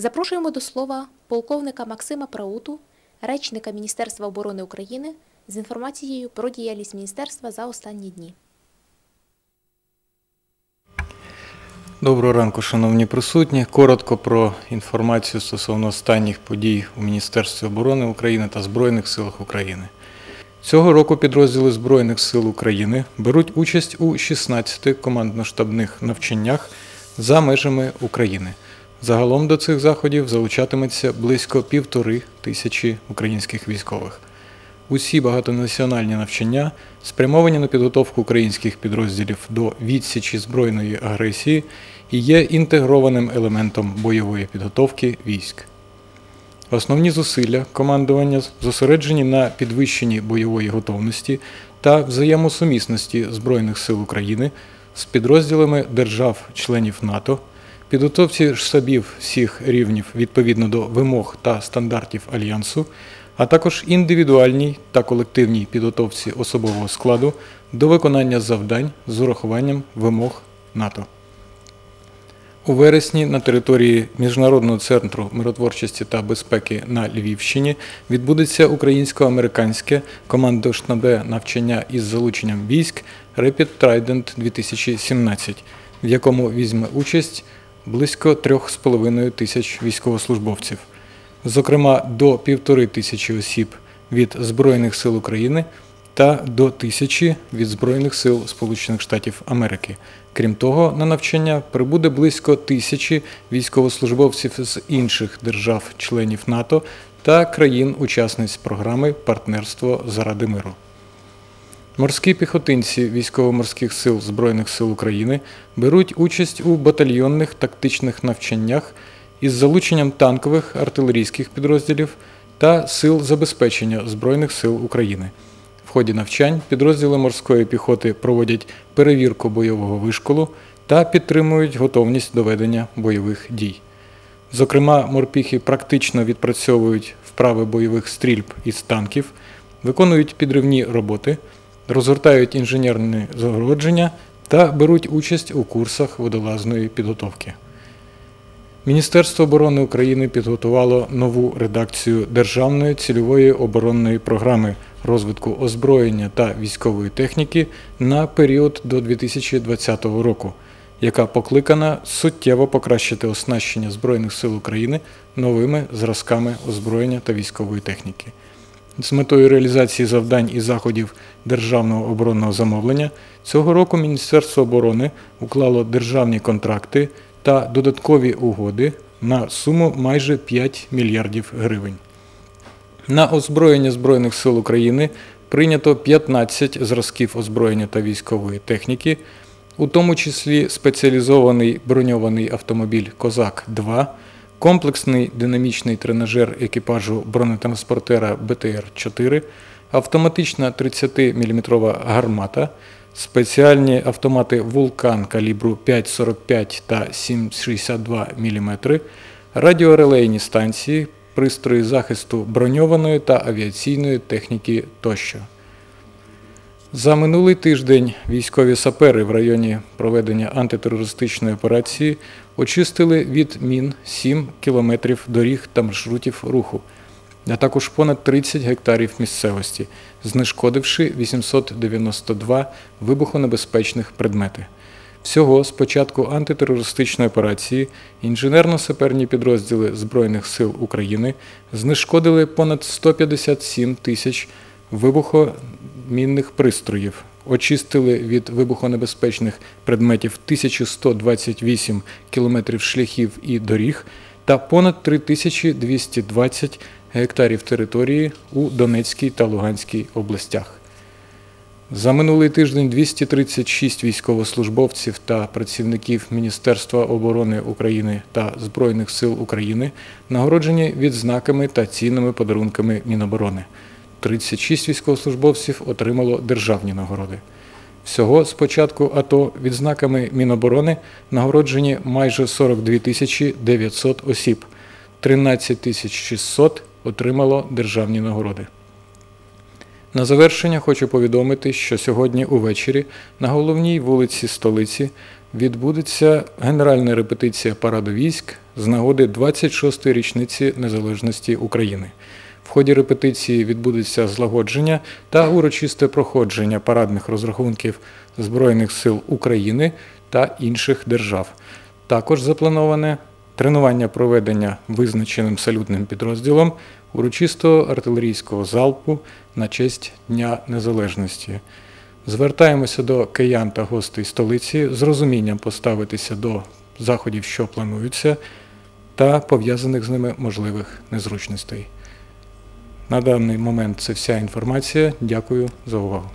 Запрошуємо до слова полковника Максима Прауту, речника Міністерства оборони України, з інформацією про діяльність міністерства за останні дні. Доброго ранку, шановні присутні. Коротко про інформацію стосовно останніх подій у Міністерстві оборони України та Збройних силах України. Цього року підрозділи Збройних сил України беруть участь у 16 командно-штабних навчаннях за межами України. Загалом до цих заходів залучатиметься близько півтори тисячі українських військових. Усі багатонаціональні навчання спрямовані на підготовку українських підрозділів до відсічі збройної агресії і є інтегрованим елементом бойової підготовки військ. Основні зусилля командування зосереджені на підвищенні бойової готовності та взаємосумісності Збройних сил України з підрозділами держав-членів НАТО, підготовці штабів всіх рівнів відповідно до вимог та стандартів Альянсу, а також індивідуальній та колективній підготовці особового складу до виконання завдань з урахуванням вимог НАТО. У вересні на території Міжнародного центру миротворчості та безпеки на Львівщині відбудеться українсько-американське командно-штабе навчання із залученням військ Rapid Trident 2017, в якому візьме участь близько 3,5 тисяч військовослужбовців, зокрема до півтори тисячі осіб від Збройних сил України та до тисячі від Збройних сил Сполучених Штатів Америки. Крім того, на навчання прибуде близько тисячі військовослужбовців з інших держав-членів НАТО та країн-учасниць програми Партнерство заради миру. Морські піхотинці військово-морських сил Збройних сил України беруть участь у батальйонних тактичних навчаннях із залученням танкових артилерійських підрозділів та сил забезпечення Збройних сил України. В ході навчань підрозділи морської піхоти проводять перевірку бойового вишколу та підтримують готовність до ведення бойових дій. Зокрема, морпіхи практично відпрацьовують вправи бойових стрільб із танків, виконують підривні роботи, розгортають інженерне загородження та беруть участь у курсах водолазної підготовки. Міністерство оборони України підготувало нову редакцію Державної цільової оборонної програми розвитку озброєння та військової техніки на період до 2020 року, яка покликана суттєво покращити оснащення Збройних сил України новими зразками озброєння та військової техніки. З метою реалізації завдань і заходів державного оборонного замовлення цього року Міністерство оборони уклало державні контракти та додаткові угоди на суму майже 5 мільярдів гривень. На озброєння Збройних сил України прийнято 15 зразків озброєння та військової техніки, у тому числі спеціалізований броньований автомобіль Козак-2, комплексний динамічний тренажер екіпажу бронетранспортера БТР-4, автоматична 30-мм гармата, спеціальні автомати Вулкан калібру 5,45 та 7,62 мм, радіорелейні станції, пристрої захисту броньованої та авіаційної техніки тощо. За минулий тиждень військові сапери в районі проведення антитерористичної операції очистили від мін 7 кілометрів доріг та маршрутів руху, а також понад 30 гектарів місцевості, знешкодивши 892 вибухонебезпечних предмети. Всього з початку антитерористичної операції інженерно-саперні підрозділи Збройних сил України знешкодили понад 157 тисяч вибухомінних пристроїв, очистили від вибухонебезпечних предметів 1128 кілометрів шляхів і доріг та понад 3220 гектарів території у Донецькій та Луганській областях. За минулий тиждень 236 військовослужбовців та працівників Міністерства оборони України та Збройних сил України нагороджені відзнаками та цінними подарунками Міноборони. 36 військовослужбовців отримало державні нагороди. Всього з початку АТО відзнаками Міноборони нагороджені майже 42 тисячі 900 осіб, 13 тисяч 600 отримало державні нагороди. На завершення хочу повідомити, що сьогодні увечері на головній вулиці столиці відбудеться генеральна репетиція параду військ з нагоди 26-ї річниці незалежності України. В ході репетиції відбудеться злагодження та урочисте проходження парадних розрахунків Збройних сил України та інших держав. Також заплановане тренування проведення визначеним салютним підрозділом урочистого артилерійського залпу на честь Дня Незалежності. Звертаємося до киян та гостей столиці з розумінням поставитися до заходів, що плануються, та пов'язаних з ними можливих незручностей. На даний момент це вся інформація. Дякую за увагу.